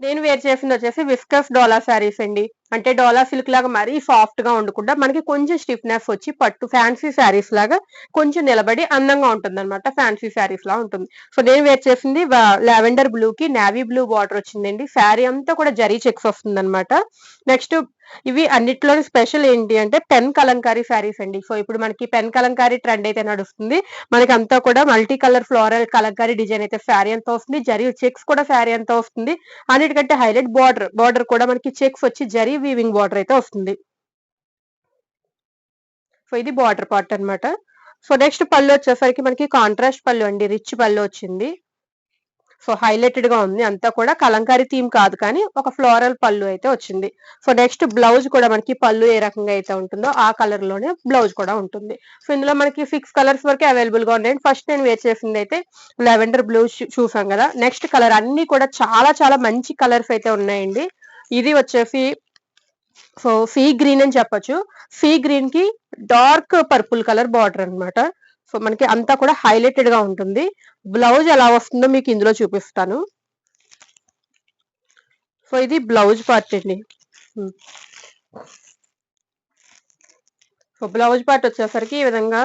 నేను వేర్ చేసింది వచ్చేసి విస్కస్ డోలా శారీస్ అండి. అంటే డోలా సిల్క్ లాగా మరీ సాఫ్ట్గా ఉండకుండా మనకి కొంచెం స్టిఫ్నెస్ వచ్చి పట్టు ఫ్యాన్సీ శారీస్ లాగా కొంచెం నిలబడి అందంగా ఉంటుంది అనమాట ఫ్యాన్సీ శారీస్ లా ఉంటుంది. సో నేను వేర్ చేసింది లావెండర్ బ్లూ కి నావీ బ్లూ బార్డర్ వచ్చిందండి. శారీ అంతా కూడా జరీ చెక్స్ వస్తుంది అనమాట నెక్స్ట్ ఇవి అన్నిట్లోని స్పెషల్ ఏంటి అంటే పెన్ కలంకారీ శారీస్ అండి. సో ఇప్పుడు మనకి పెన్ కలంకారీ ట్రెండ్ అయితే నడుస్తుంది. మనకి అంతా కూడా multi colour floral Kalamkari design అయితే శారీ అంతా వస్తుంది. జరీ చెక్స్ కూడా శారీ అంతా వస్తుంది. అన్నిటికంటే హైలైట్ బార్డర్ బార్డర్ కూడా మనకి చెక్స్ వచ్చి జరీ వీవింగ్ బార్డర్ అయితే వస్తుంది. సో ఇది బార్డర్ పార్ట్ అన్నమాట. సో నెక్స్ట్ పళ్ళు వచ్చేసరికి మనకి కాంట్రాస్ట్ పళ్ళు అండి. రిచ్ పళ్ళు వచ్చింది. సో హైలైటెడ్గా ఉంది. అంతా కూడా కలంకారీ థీమ్ కాదు కానీ ఒక ఫ్లోరల్ పళ్ళు అయితే వచ్చింది. సో నెక్స్ట్ బ్లౌజ్ కూడా మనకి పళ్ళు ఏ రకంగా అయితే ఉంటుందో ఆ కలర్లోనే బ్లౌజ్ కూడా ఉంటుంది. సో ఇందులో మనకి సిక్స్ కలర్స్ వరకు అవైలబుల్గా ఉన్నాయి. ఫస్ట్ నేను వేర్ చేసింది అయితే లెవెండర్ బ్లూ చూసాం కదా. నెక్స్ట్ కలర్ అన్ని కూడా చాలా చాలా మంచి కలర్స్ అయితే ఉన్నాయండి. ఇది వచ్చేసి సో సీ గ్రీన్ అని చెప్పొచ్చు. ఫీ గ్రీన్కి డార్క్ పర్పుల్ కలర్ బార్డర్ అన్నమాట. సో మనకి అంతా కూడా హైలైటెడ్గా ఉంటుంది. బ్లౌజ్ ఎలా వస్తుందో మీకు ఇందులో చూపిస్తాను. సో ఇది బ్లౌజ్ పార్ట్ అండి. సో బ్లౌజ్ పార్ట్ వచ్చేసరికి ఈ విధంగా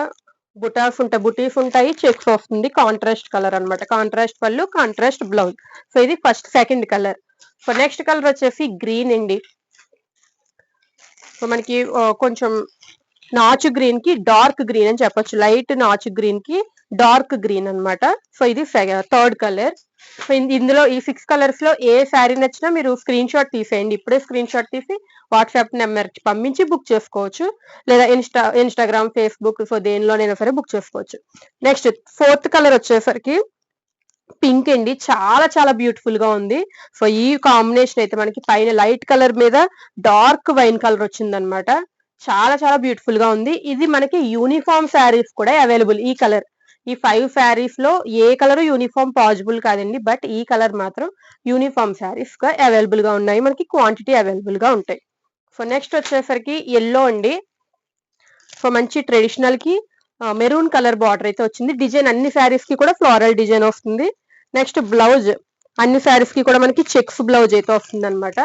బుటాస్ ఉంటాయి బుటీస్ ఉంటాయి చెక్స్ వస్తుంది కాంట్రాస్ట్ కలర్ అన్నమాట. కాంట్రాస్ట్ పళ్ళు కాంట్రాస్ట్ బ్లౌజ్ సో ఇది first second colour so next colour వచ్చేసి గ్రీన్ అండి. మనకి కొంచెం నాచు గ్రీన్కి డార్క్ గ్రీన్ అని చెప్పొచ్చు. లైట్ నాచు గ్రీన్కి డార్క్ గ్రీన్ అన్నమాట. సో ఇది థర్డ్ కలర్. సో ఇందులో ఈ సిక్స్ కలర్స్లో ఏ శారీ నచ్చినా మీరు స్క్రీన్ షాట్ తీసేయండి. ఇప్పుడే స్క్రీన్ షాట్ తీసి వాట్సాప్ నెంబర్ పంపించి బుక్ చేసుకోవచ్చు. లేదా ఇన్స్టా ఇన్స్టాగ్రామ్ ఫేస్బుక్ సో దేనిలోనైనా సరే బుక్ చేసుకోవచ్చు. నెక్స్ట్ ఫోర్త్ కలర్ వచ్చేసరికి పింక్ అండి. చాలా చాలా బ్యూటిఫుల్గా ఉంది. సో ఈ కాంబినేషన్ అయితే మనకి పైన లైట్ కలర్ మీద డార్క్ వైన్ కలర్ వచ్చిందనమాట. చాలా చాలా బ్యూటిఫుల్గా ఉంది. ఇది మనకి యూనిఫామ్ శారీస్ కూడా అవైలబుల్ ఈ కలర్ ఈ ఫైవ్ శారీస్లో ఏ కలర్ యూనిఫామ్ పాసిబుల్ కాదండి. బట్ ఈ కలర్ మాత్రం యూనిఫామ్ శారీస్గా అవైలబుల్గా ఉన్నాయి. మనకి క్వాంటిటీ అవైలబుల్గా ఉంటాయి. సో నెక్స్ట్ వచ్చేసరికి ఎల్లో అండి. సో మంచి ట్రెడిషనల్కి మెరూన్ కలర్ బార్డర్ అయితే వచ్చింది. డిజైన్ అన్ని శారీస్కి కూడా ఫ్లోరల్ డిజైన్ వస్తుంది. నెక్స్ట్ బ్లౌజ్ అన్ని శారీస్కి కూడా మనకి చెక్స్ బ్లౌజ్ అయితే వస్తుంది అనమాట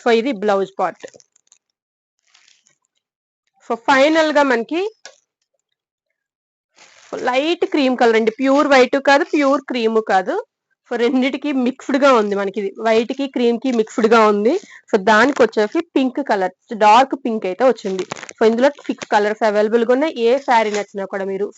సో ఇది బ్లౌజ్ పార్ట్. సో ఫైనల్గా మనకి లైట్ క్రీమ్ కలర్ అండి. ప్యూర్ వైట్ కాదు ప్యూర్ క్రీమ్ కాదు. సో రెండిటికి మిక్స్డ్గా ఉంది మనకి ఇది. వైట్కి క్రీమ్కి మిక్స్డ్గా ఉంది. సో దానికి వచ్చేసి పింక్ కలర్ డార్క్ పింక్ అయితే వచ్చింది. సో ఇందులో సిక్స్ కలర్స్ అవైలబుల్గా ఉన్నాయి. ఏ శారీ నచ్చినా కూడా మీరు